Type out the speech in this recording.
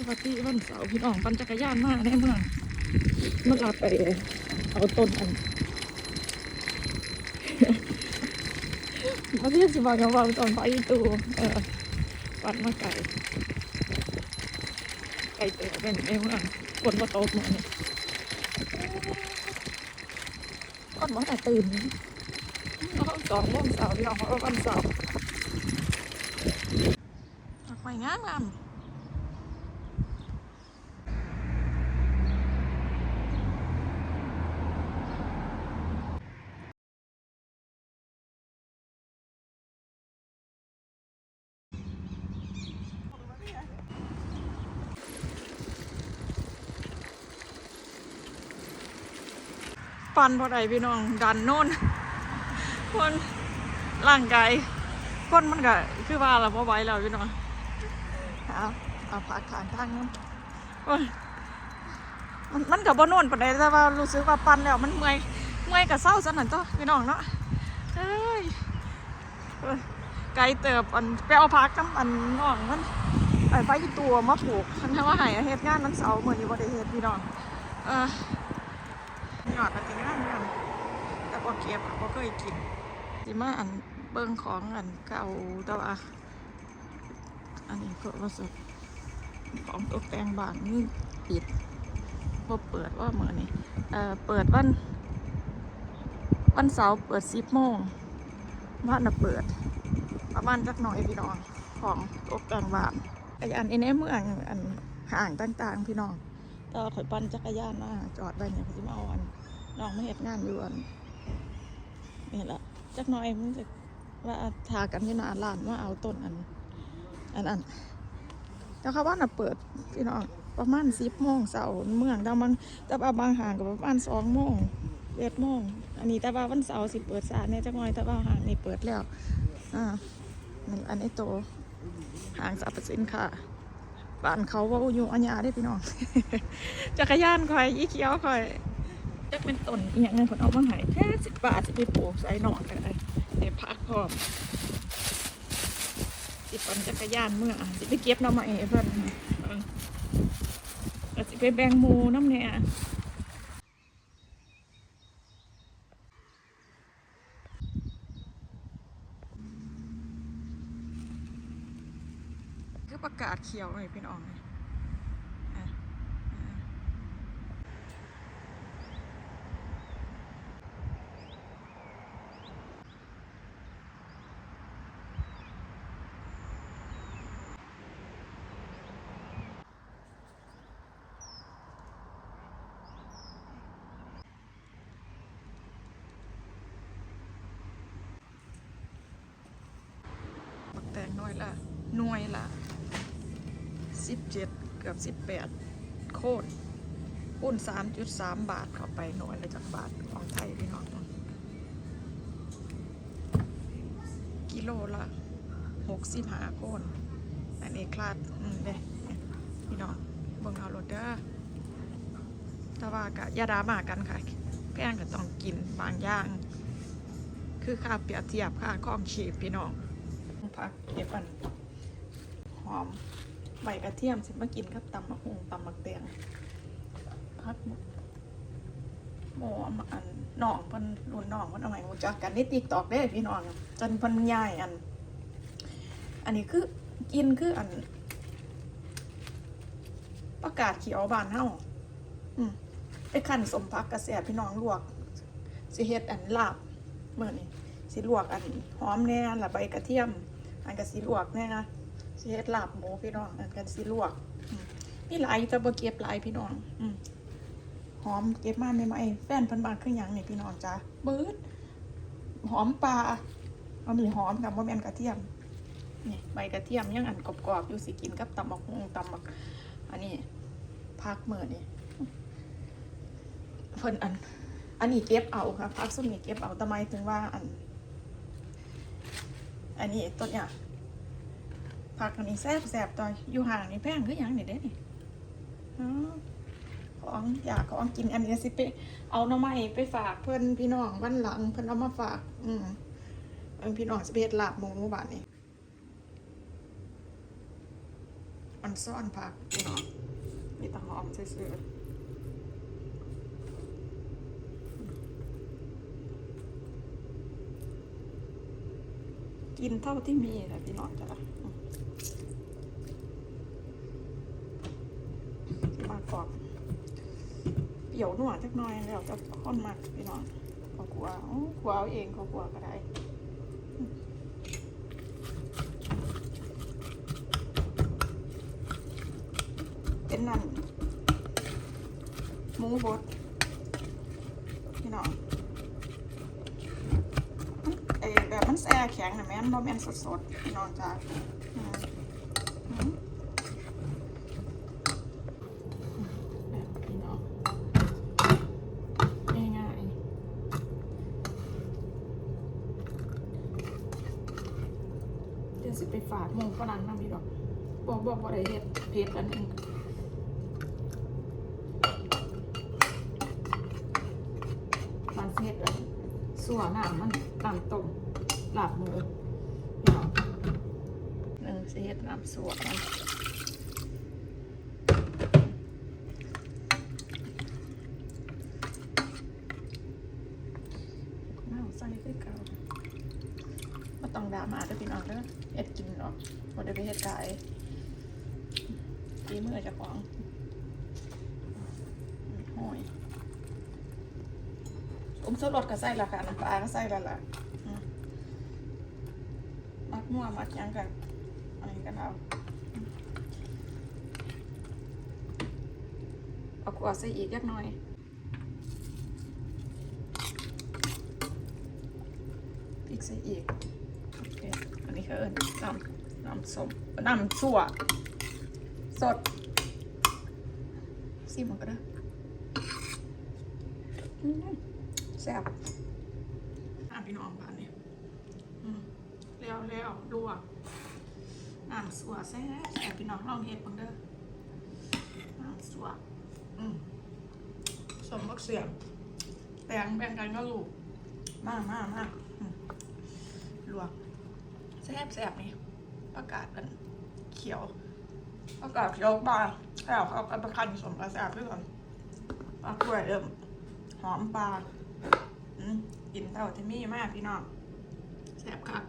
ปกติวันเสาร์พี่น้องปั่นจักรยานมาได้เมื่องมันลาไปเอาต้นอันมาเรียกสิบอกกันว่าตอนไปตูเออปั่นมาไก่ไก่เตะเป็นในเมื่อคนมาโตหมือนนี่ก่อนมาแต่ตื่นสองโมงเสาร์พี่น้องวันเสาร์ไม้งามงาม ปันพอใดพี่น้อง ดันโน่นคนร่างกายคนมันก็คือว่าเราพอไหว้แล้วพี่น้องเอาเอาผักขางทางนู้นมันมันกับบ่โน่นปานใดแต่ว่ารู้สึกว่าปันแล้วมันเมื่อยเมื่อยกับเศร้าสนั่นตัวพี่น้องเนาะเอ้ยไกลเติบอันไปเอาพักน้ำอันน้องมันไอ้ไฟตัวมาผูกคันทั้งว่าหายเฮ็ดงานนั้นเสาเหมือนอยู่บ่ได้เฮ็ดพี่น้องเออ ยอดมาถึงห้างกันแต่พอเก็บพอเคยกินสิมาอันเบิ้งของอันเก่าแต่ว่าอันนี้ก็ว่าสุดของตกแต่งบ้านนี่ปิดพอเปิดว่าเมื่อนี้เอ่อเปิดวัน วันเสาร์เปิดสิบโมงวันน่ะเปิด ประมาณจักหน่อยพี่น้องของตกแต่งบ้านไออันนี้ในเมืองอันห่างต่างๆพี่น้องก็ข่อยปั่นจักรยานมาจอดไว้เนี่ยพี่มาเอาอัน น้องไม่เห็นงานอยู่อันนี่แหละจักน้อยมันจะว่าทากันที่นาร้านว่าเอาต้นอันอันอันแต่เขาว่าน่ะเปิดพี่น้องประมาณสิบโมงเสาร์เมืองแต่บางแต่บางห่างก็ประมาณสองโมงเอ็ดโมงอันนี้แต่ว่าวันเสาร์สิเปิดสาเนี่ยจักน้อยแต่ว่าห่างนี่เปิดแล้วอ่านั่นอันนี้โตห่างสรรพสินค้าบ้านเขาว่าอยู่อัญญาได้พี่น้องจักรยานคอยยี่เขียวคอย จะเป็นต้นอย่างเงินผลเอามาหายแค่สิบบาทสิไปปลูกใส่หน่อกันเลยเดี๋ยวพักพร้อมสิปั่นจักรยานเมื่อสิไปเก็บน้ำมาเอเพิ่นเออแล้วสิไปแบ่งมูน้ำเนี่ยคือประกาศเขียวเลยพี่น้องเลย แตงน้อยละหน่วยละสิบเจ็ดเกือบสิบแปดโคตรปุ้นสามจุดสามบาทเข้าไปหน่วยละจากบาทของไทยพี่น้องกิโลละหกสิบห้าโคนอันนี้คลาดอืมเด้พี่น้องเบิ่งเอารถเด้อแต่ว่ากะยาดรามากันค่ะแพงก็ต้องกินบางอย่าง คือค่าเปรียบเทียบค่าคล้องชีพพี่น้อง ผักเก็บอันหอมใบกระเทียมสิมากินกับตำมะฮุงตำมักแตงพักหมอมาอันน้องพิ่นรุ่นน้องเพิ่นเอาใหม่รู้จักกันในติ๊กตอกเด้พี่น้องจนพิ่นยายอัน อันนี้คือกินคืออัน ประกาศเขียวบานเฮาอืมไปขั้นสมพักกระแสพี่น้องลวกสิเฮ็ดอันลาบเมื่อนี้สิลวกอันหอมแน่ละใบกระเทียม อันก็สิลวกแน่นะสิเฮ็ดลาบหมูพี่น้องอันก็สิลวกอืมมีหลายแต่บ่เก็บหลายพี่น้อง อืหอมเก็บมาใหม่ๆแฟนพิ่นบ้านคือหยังนี่พี่น้องจ้าบิดหอมปลาเอามีหอมกับบ่แมนกระเทียมนี่ใบกระเทียมยังอันกรอบๆอยู่สิกินกับตำบักฮงตำบักอันนี้พักมื้อนี่เพิ่นอัน อันนี้เก็บเอาค่ะพักส้มนี่เก็บเอาแต่หมถึงว่าอัน อันนี้ต้นเนี่ยผักอันนี้แซ่บแซ่บๆต่อยอยู่ห่างนี่แพงคือหยังนี่เด้นี่ของอยากของกินอันนี้สิไปเอาหน่อไม้ไปฝากเพื่อนพี่น้องวันหลังเพื่อนเอามาฝาก อืมเอิ้นพี่น้องสิไปเฮ็ดลาบหมูบาดนี้มันซ่อนผักพี่น้องมีตะหอมซื่อๆ กินเท่าที่มีแหละพี่น้องจ้ะมากรอบเปรี้ยวนัวจักหน่อยแล้วจะข้นมากพี่น้องขอกลัวกลัวเอาเองขอกลัวก็ได้เป็นนั่นหมูบดพี่น้องมันไอแบบมันแช่แข็งนะแม่นบ่แม่นสดๆพี่น้องจ้าสิไปฝากหมูฝรั่งน้ำพี่ดอกบอกบอกว่าได้เฮ็ดเผ็ดอันหนึงมันเฮ็ดเลยสัวน้ำมันน้ำต้ม ลาบหมูพี่น้องหนึ่งสิเฮ็ดน้ำสัวมันน้ำใส่คือเก่าบ่ต้องดรามาเด้อพี่น้องเด้อเฮ็ดกินหรอกบ่ได้ไปเฮ็ดขายฝีมือเจ้าของห้อยผมสรสก็ใส่ละค่ะน้ำปลาก็ใส่และล่ะอื มั่วมักหยังกันอันนี้กันเอาเอาขวดใส่อีกยักน่อยพริกใส่อีกโอเคอันนี้คือน้ำน้ำสมน้ำชั่วสดซิมมันก็ได้แซ่บอะพี่น้องบ้าน แล้วแล้วลวกน้ำสัวแซ่บแซ่บพี่น้องลองเฮ็ดบังเด้อน้ำสัวอืมสมบักเสียงแบ่งแบ่งกันก็ลูกมากมากมาอืมลวกแซ่บแซ่บนี่ประกาศกันเขียวประกาศเขียวปลาแล้วเขาก็ประคันสมกระแซ่บด้วยก่อนปลากล้วยเริ่มหอมปลาอืมกินเท่าที่มีมากพี่น้องแซ่บคัก